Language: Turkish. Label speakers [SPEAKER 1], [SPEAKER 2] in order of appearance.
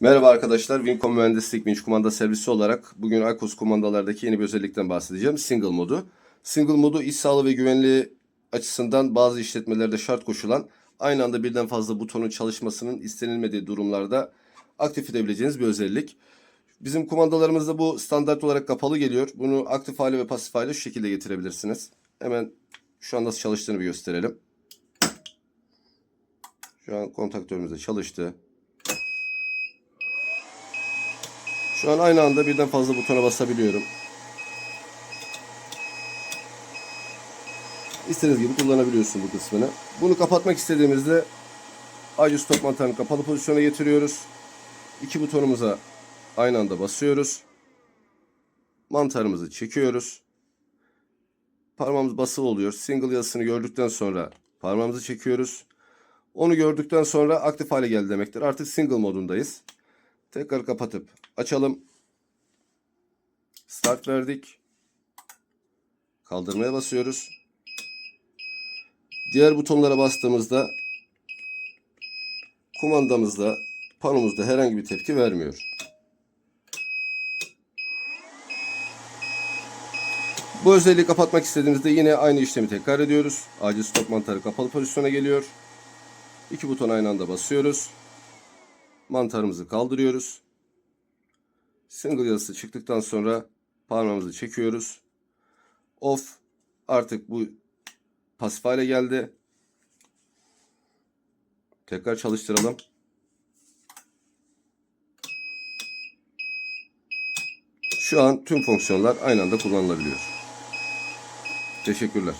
[SPEAKER 1] Merhaba arkadaşlar, Wincom Mühendislik Vinç Kumanda Servisi olarak bugün Aykos kumandalardaki yeni bir özellikten bahsedeceğim. Single modu. Single modu iş sağlığı ve güvenliği açısından bazı işletmelerde şart koşulan aynı anda birden fazla butonun çalışmasının istenilmediği durumlarda aktif edebileceğiniz bir özellik. Bizim kumandalarımızda bu standart olarak kapalı geliyor. Bunu aktif hale ve pasif hale şu şekilde getirebilirsiniz. Hemen şu an nasıl çalıştığını bir gösterelim. Şu an kontaktörümüz de çalıştı. Şu an aynı anda birden fazla butona basabiliyorum. İstediğiniz gibi kullanabiliyorsun bu kısmını. Bunu kapatmak istediğimizde acil stop mantarını kapalı pozisyona getiriyoruz. İki butonumuza aynı anda basıyoruz. Mantarımızı çekiyoruz. Parmağımız basılı oluyor. Single yazısını gördükten sonra parmağımızı çekiyoruz. Onu gördükten sonra aktif hale geldi demektir. Artık single modundayız. Tekrar kapatıp açalım. Start verdik. Kaldırmaya basıyoruz. Diğer butonlara bastığımızda kumandamızda, panomuzda herhangi bir tepki vermiyor. Bu özelliği kapatmak istediğimizde yine aynı işlemi tekrar ediyoruz. Acil stop mantarı kapalı pozisyona geliyor. İki buton aynı anda basıyoruz. Mantarımızı kaldırıyoruz. Single yazısı çıktıktan sonra parmağımızı çekiyoruz. Off. Artık bu pasif hale geldi. Tekrar çalıştıralım. Şu an tüm fonksiyonlar aynı anda kullanılabiliyor. Teşekkürler.